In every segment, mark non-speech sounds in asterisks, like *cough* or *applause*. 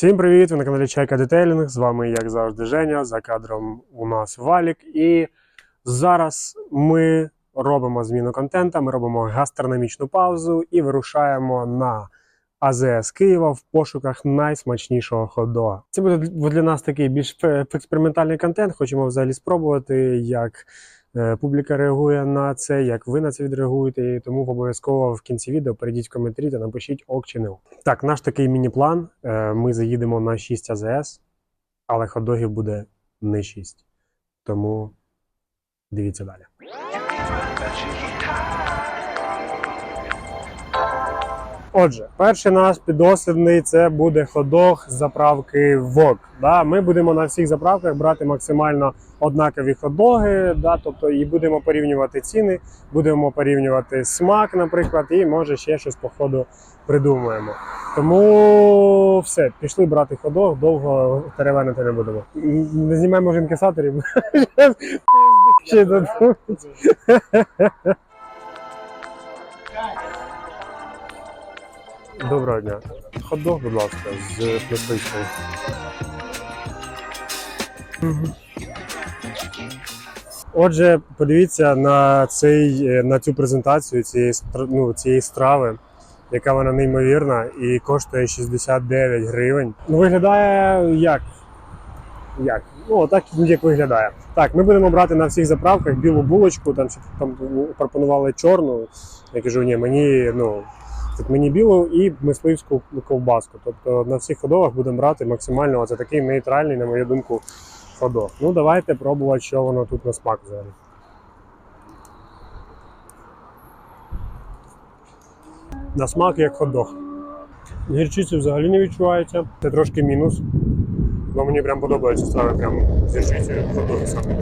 Всім привіт! Ви на каналі Чайка Детейлінг. З вами, як завжди, Женя. За кадром у нас Валік. І зараз ми робимо зміну контента, ми робимо гастрономічну паузу і вирушаємо на АЗС Києва в пошуках найсмачнішого хот-дога. Це буде для нас такий більш експериментальний контент. Хочемо взагалі спробувати, як публіка реагує на це, як ви на це відреагуєте. І тому обов'язково в кінці відео перейдіть в коментарі та напишіть ок чи не ок. Так, наш такий міні-план. Е, Ми заїдемо на 6 АЗС, але хот-догів буде не 6. Тому дивіться далі. Отже, перший наш підослідний це буде ходох з заправки ВОК. Да? Ми будемо на всіх заправках брати максимально однакові ходоги, да? тобто і будемо порівнювати ціни, будемо порівнювати смак, наприклад, і може ще щось по ходу придумаємо. Тому все, пішли брати ходок, довго теревенити не будемо. Не знімаємо вже інкасаторів. *laughs* Ще додому. Доброго дня. Хот-дог, будь ласка, з пластичною. Отже, подивіться на цей е, на цю презентацію цієї ну, цієї страви, яка вона неймовірна і коштує 69 гривень. Ну, виглядає як? Як? Ну, так як виглядає. Так, ми будемо брати на всіх заправках білу булочку, там, там пропонували чорну. Я кажу, ні, мені ну, мені білу і мисливську ковбаску. Тобто на всіх ходовах будемо брати максимально оце такий нейтральний, на мою думку, ходок. Ну, давайте пробувати, що воно тут на смак взагалі. На смак як ходок. Гірчиці взагалі не відчувається. Це трошки мінус. Бо мені прям подобаються страви прям з гірчицею. Ходоги саме.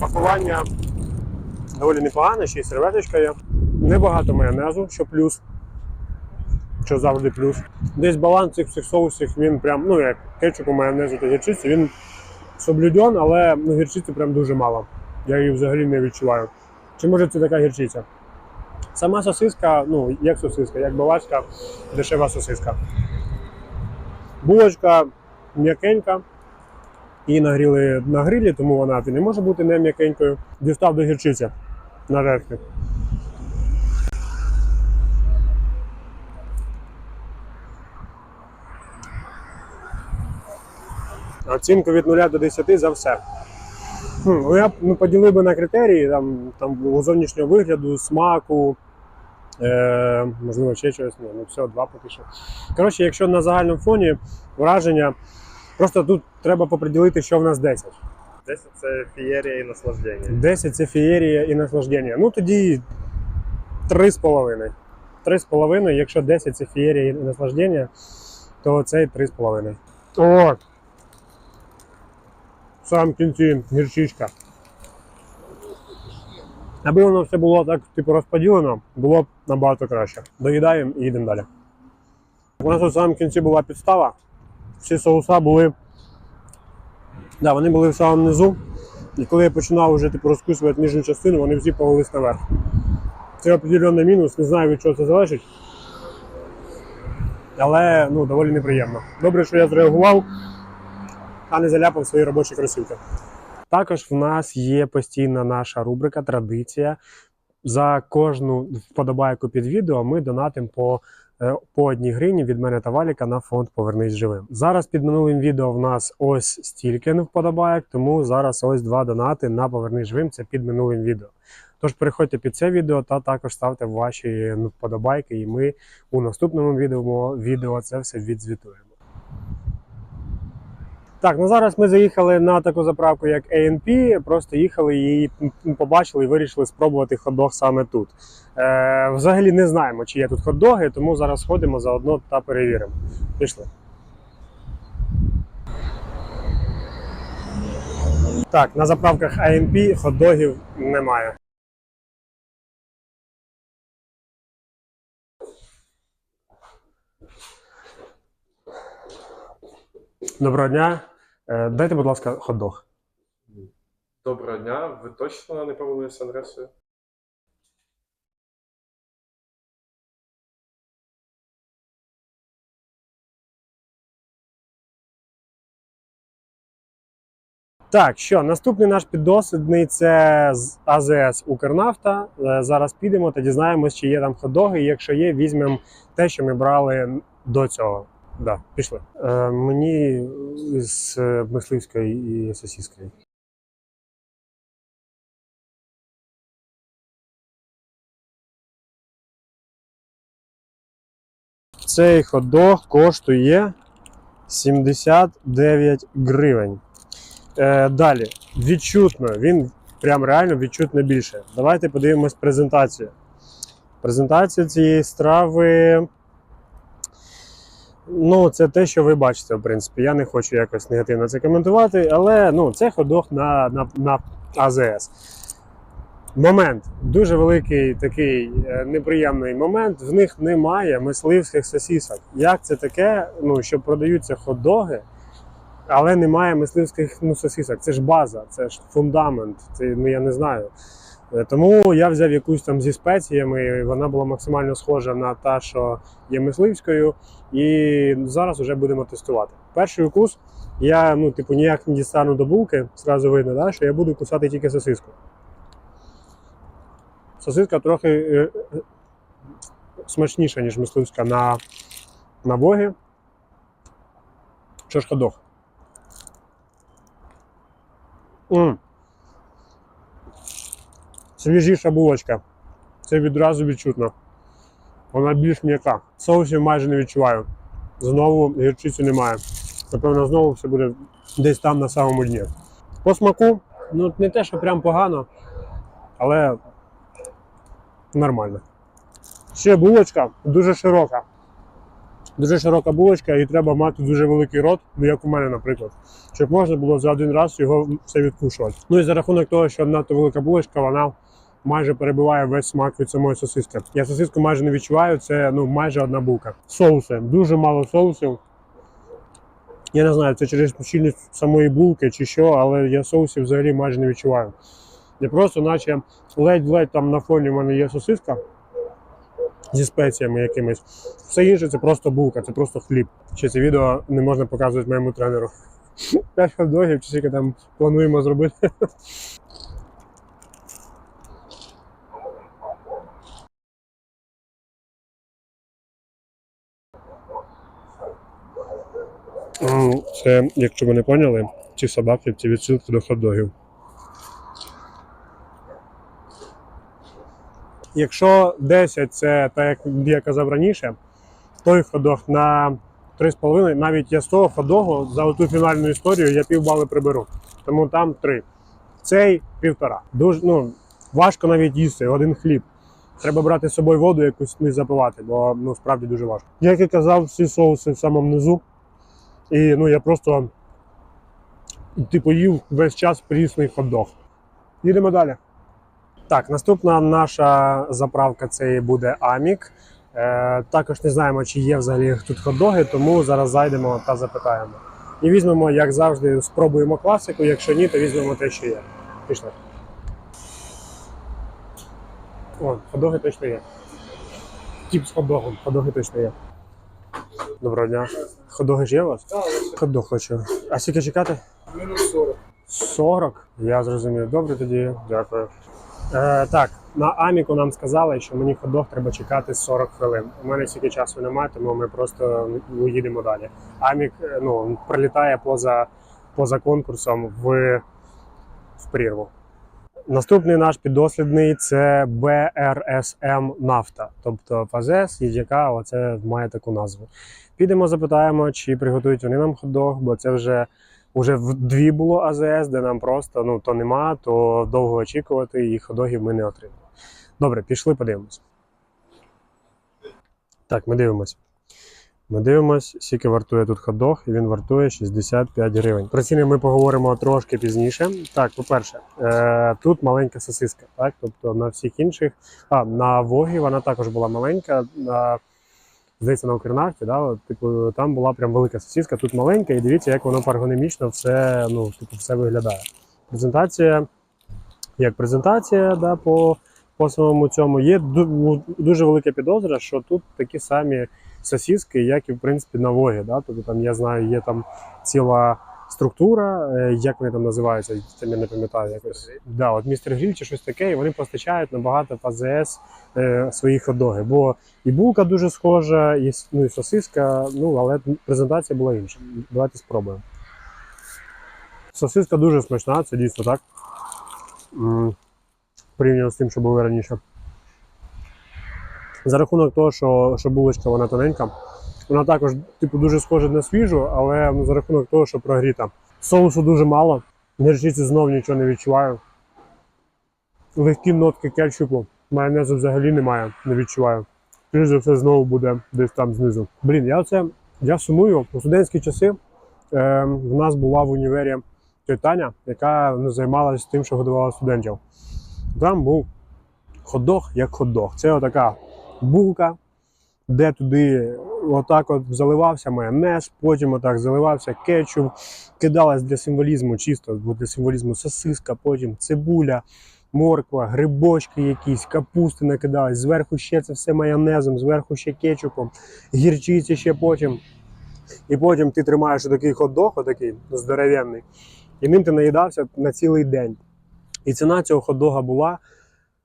Пакування доволі непогане, ще й серветочка є. Небагато майонезу, що плюс. Що завжди плюс. Десь баланс цих всіх соусів, він прям, ну як кетчупу, майонезу та гірчиці, він соблюден, але ну, гірчиці прям дуже мало. Я її взагалі не відчуваю. Чи може це така гірчиця? Сама сосиска, ну, як сосиска, як баварська, дешева сосиска. Булочка м'якенька. Її нагріли на грилі, тому вона не може бути не м'якенькою. Дістав до гірчиці нарешті. Оцінку від 0 до 10 за все. Хм, ну я б ну, поділив би на критерії там, там у зовнішнього вигляду, смаку, е, можливо, ще щось. Ні, ну все, два поки що. Коротше, якщо на загальному фоні враження, просто тут треба поприділити, що в нас 10. 10 це фієрія і наслаждення. 10 це феєрія і наслаждення. Ну тоді 3,5. 3,5, якщо 10 це феєрія і наслаждення, то цей 3,5. О! Самому кінці гірчичка. Аби воно все було так, типу, розподілено, було б набагато краще. Доїдаємо і їдемо далі. У нас у самому кінці була підстава. Всі соуса були. Да, вони були в самому низу. І коли я починав вже типу, розкусувати нижню частину, вони всі повелись наверх. Це определенний мінус, не знаю від чого це залежить. Але ну, доволі неприємно. Добре, що я зреагував, а не заляпав свої робочі кросівки. Також в нас є постійна наша рубрика Традиція. За кожну вподобайку під відео ми донатимо по, е, по одній гривні від мене та Валіка на фонд Повернись живим. Зараз під минулим відео в нас ось стільки не вподобайок, тому зараз ось два донати на Повернись живим. Це під минулим відео. Тож переходьте під це відео та також ставте ваші вподобайки, і ми у наступному відео, відео це все відзвітуємо. Так, ну зараз ми заїхали на таку заправку, як A&P, просто їхали м, побачили і вирішили спробувати хот-дог саме тут. Е, взагалі не знаємо, чи є тут хот-доги, тому зараз ходимо заодно та перевіримо. Пішли. Так, на заправках A&P хот-догів немає. Доброго дня. Е, дайте, будь ласка, хот-дог. Доброго дня. Ви точно не помилилися адресою? Так, що наступний наш піддослідний це з АЗС Укрнафта. Е, зараз підемо та дізнаємось, чи є там ходоги. Якщо є, візьмемо те, що ми брали до цього. Да, пішли. Е, мені з е, мисливської і сосіскої. Цей ходок коштує 79 гривень. Е, далі, відчутно, він прям реально відчутно більше. Давайте подивимось презентацію. Презентація цієї страви. Ну, це те, що ви бачите, в принципі. Я не хочу якось негативно це коментувати, але ну, це ходок на, на, на АЗС. Момент. Дуже великий такий е, неприємний момент. В них немає мисливських сосісок. Як це таке, ну, що продаються хот-доги, але немає мисливських ну, сосісок. Це ж база, це ж фундамент. Це, ну, я не знаю. Е, Тому я взяв якусь там зі спеціями, вона була максимально схожа на та, що є мисливською. І зараз вже будемо тестувати. Перший укус я ну, типу, ніяк не дістану до булки, зразу видно, да, що я буду кусати тільки сосиску. Сосиска трохи е, е, смачніша, ніж мисливська на, на богі. Що ж ходох. М. Свіжіша булочка. Це відразу відчутно. Вона більш м'яка. Соусів майже не відчуваю. Знову гірчиці немає. Напевно, знову все буде десь там на самому дні. По смаку, ну не те, що прям погано, але нормально. Ще булочка дуже широка. Дуже широка булочка, і треба мати дуже великий рот, як у мене, наприклад, щоб можна було за один раз його все відкушувати. Ну і за рахунок того, що надто велика булочка, вона майже перебиває весь смак від самої сосиски. Я сосиску майже не відчуваю, це ну майже одна булка. Соуси, дуже мало соусів. Я не знаю, це через щільність самої булки чи що, але я соусів взагалі майже не відчуваю. Я просто, наче ледь-ледь там на фоні в мене є сосиска зі спеціями якимись. Все інше це просто булка, це просто хліб. Ще це відео не можна показувати моєму тренеру. *laughs* П'ять хот-догів, чи скільки там плануємо зробити. Це, якщо ви не поняли, ці собаки це відсилки до хот-догів. Якщо 10 це так, як я казав раніше, той ходох на 3,5, навіть я з того ходогу за оту фінальну історію я півбали приберу. Тому там 3. Цей півтора. Дуже ну, важко навіть їсти один хліб. Треба брати з собою воду якусь не запивати, бо ну справді дуже важко. Як і казав, всі соуси в самому низу. І ну я просто типу їв весь час прісний хот-дог. Їдемо далі. Так, наступна наша заправка це буде Амік. Е, також не знаємо, чи є взагалі тут хот-доги, тому зараз зайдемо та запитаємо. І візьмемо, як завжди, спробуємо класику. Якщо ні, то візьмемо те, що є. Пішли. О, хот-доги точно є. Тіп з хот-догом, хот-доги точно є. Доброго дня. Хот-доги ж є у вас? Хот-дог хочу. А скільки чекати? Мінус 40. 40? Я зрозумів. Добре тоді, дякую. Е, так, на Аміку нам сказали, що мені ходох треба чекати 40 хвилин. У мене стільки часу немає, тому ми просто їдемо далі. Амік е, ну, прилітає поза, поза конкурсом в, в прірву. Наступний наш піддослідний це BRSM Нафта, тобто ФАЗЕС, яка оце має таку назву. Підемо, запитаємо, чи приготують вони нам ходох, бо це вже Уже в дві було АЗС, де нам просто ну то нема, то довго очікувати, і ходогів ми не отримали. Добре, пішли, подивимось. Так, ми дивимось. Ми дивимось, скільки вартує тут ходох, і він вартує 65 гривень. Про ціни ми поговоримо трошки пізніше. Так, по-перше, е, тут маленька сосиска, так? Тобто на всіх інших. А, на Вогі вона також була маленька. На, здається, на Укрнафті, да, типу, там була прям велика сосиска, тут маленька, і дивіться, як воно ергономічно все, ну, типу, все виглядає. Презентація, як презентація, да, по, по самому цьому, є ну, дуже велика підозра, що тут такі самі сосиски, як і в принципі на Вогі. Да? Тобто там я знаю, є там ціла структура, е, як вони там називаються, там я не пам'ятаю якось. Да, от містер Гріль чи щось таке, і вони постачають набагато в АЗС е, свої хот-доги. Бо і булка дуже схожа, і, ну, і сосиска, ну, але презентація була інша. Давайте спробуємо. Сосиска дуже смачна, це дійсно так. Порівняно з тим, що було раніше. За рахунок того, що, що булочка вона тоненька, вона також типу, дуже схожа на свіжу, але ну, за рахунок того, що прогріта. Соусу дуже мало, гірчиці знов нічого не відчуваю. Легкі нотки кетчупу, майонезу взагалі немає, не відчуваю. Скоріше за все знову буде десь там знизу. Блін, я оце я сумую. У студентські часи е, в нас була в універі Таня, яка ну, займалася тим, що годувала студентів. Там був хот-дог як хот-дог. Це отака булка, де туди отак от заливався майонез, потім отак заливався кетчуп, кидалась для символізму, чисто для символізму сосиска, потім цибуля, морква, грибочки якісь, капусти накидались, зверху ще це все майонезом, зверху ще кетчупом, гірчиці ще потім. І потім ти тримаєш такий хот-дог, отакий здоровенний, і ним ти наїдався на цілий день. І ціна цього хот-дога була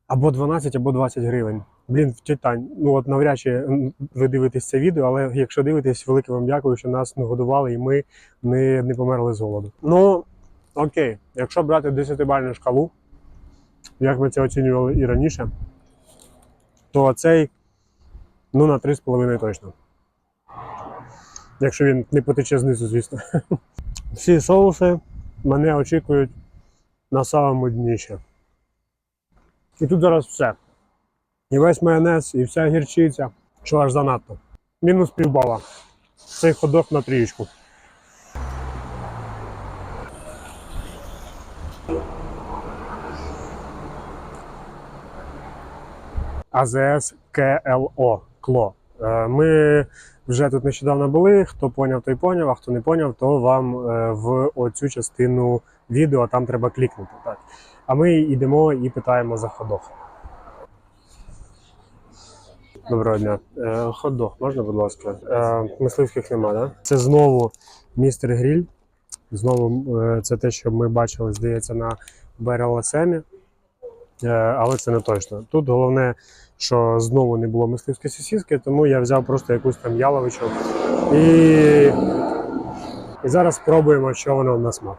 або 12, або 20 гривень. Блін, тітань, ну от навряд чи ви дивитесь це відео, але якщо дивитесь, велике вам дякую, що нас нагодували і ми не, не померли з голоду. Ну, окей, якщо брати 10-бальну шкалу, як ми це оцінювали і раніше, то цей ну на 3,5 точно. Якщо він не потече знизу, звісно. *laughs* Всі соуси мене очікують на самому дні. І тут зараз все. І весь майонез, і вся гірчиця, що аж занадто. Мінус півбала. Цей ходок на трієчку. АЗС КЛО. КЛО. Е, Ми вже тут нещодавно були. Хто поняв, той поняв, а хто не поняв, то вам е, в оцю частину відео там треба клікнути. Так. А ми йдемо і питаємо за ходох. Доброго дня. Е, хот-дог, можна, будь ласка? Е, мисливських нема, да? Це знову містер Гріль. Знову е, це те, що ми бачили, здається, на БРЛСМі. Е, але це не точно. Тут головне, що знову не було мисливської сосиски, тому я взяв просто якусь там яловичу. І, і зараз спробуємо, що воно на смак.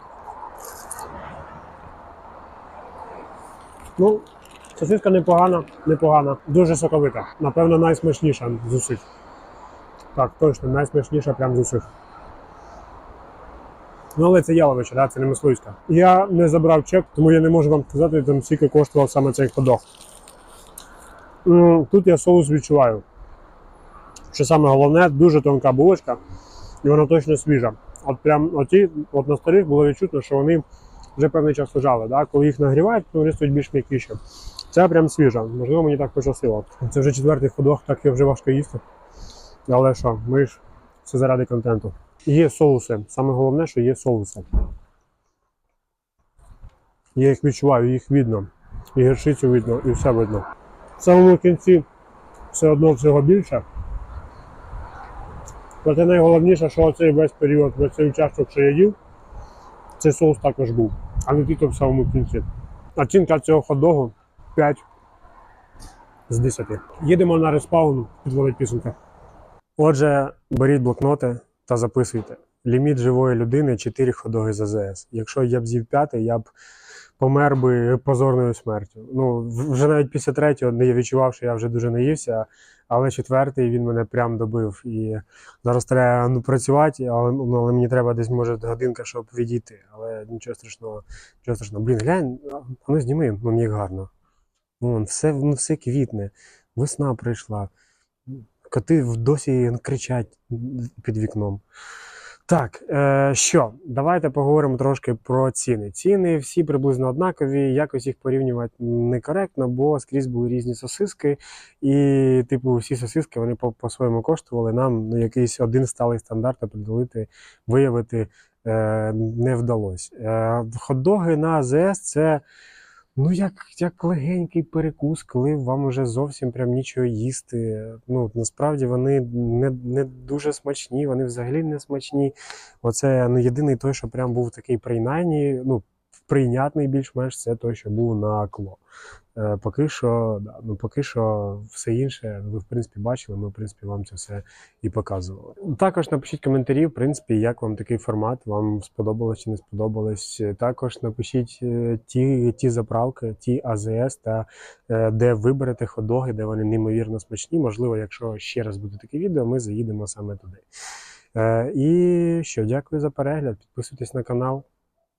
Ну, Сосиска непогана, непогана, дуже соковита. Напевно, найсмачніша з усіх. Так, точно, найсмачніша прям з усіх. Ну, але це яловича, да? це не мисливська. Я не забрав чек, тому я не можу вам сказати, там скільки коштував саме цей ходок. Тут я соус відчуваю. Що саме головне, дуже тонка булочка, і вона точно свіжа. От прям оті, от на старих було відчутно, що вони вже певний час лежали. Да? Коли їх нагрівають, то вони стають більш м'якіші. Це прям свіжа. Можливо, мені так пощастило. Це вже четвертий ходок, так його вже важко їсти. Але що, ми ж все заради контенту. Є соуси. Саме головне, що є соуси. Я їх відчуваю, їх видно. І гірчицю видно, і все видно. В самому кінці все одно всього більше. Проте найголовніше, що оцей весь період, весь цей участок, що я їв, цей соус також був, а не тільки в самому кінці. Оцінка цього хот-догу 5 з 10. Їдемо на респаун, підводить підсумки. Отже, беріть блокноти та записуйте. Ліміт живої людини 4 ходоги з АЗС. Якщо я б з'їв п'ятий, я б помер би позорною смертю. Ну, вже навіть після третього не відчував, що я вже дуже наївся, але четвертий він мене прям добив. І зараз треба ну, працювати, але, ну, але мені треба десь, може, годинка, щоб відійти. Але нічого страшного, нічого страшного. Блін, глянь, ну зніми, ну як гарно. Вон, все, ну, все квітне, весна прийшла. Коти досі кричать під вікном. Так, е, що, давайте поговоримо трошки про ціни. Ціни всі приблизно однакові, якось їх порівнювати некоректно, бо скрізь були різні сосиски, і, типу, всі сосиски вони по- по-своєму коштували. Нам ну, якийсь один сталий стандарт определити, виявити е, не вдалося. Е, хот-доги на АЗС це Ну, як, як легенький перекус, коли вам вже зовсім прям нічого їсти. Ну, насправді вони не, не дуже смачні, вони взагалі не смачні. Оце ну, єдиний той, що прям був такий принаймні. ну, прийнятний більш-менш, це той, що був на кло. Е, поки що, да, ну, поки що все інше, ви в принципі бачили, ми в принципі вам це все і показували. Також напишіть коментарі, в принципі, як вам такий формат, вам сподобалось чи не сподобалось. Також напишіть е, ті, ті заправки, ті АЗС, та е, де виберете ходоги, де вони неймовірно смачні. Можливо, якщо ще раз буде таке відео, ми заїдемо саме туди. І що, дякую за перегляд. Підписуйтесь на канал.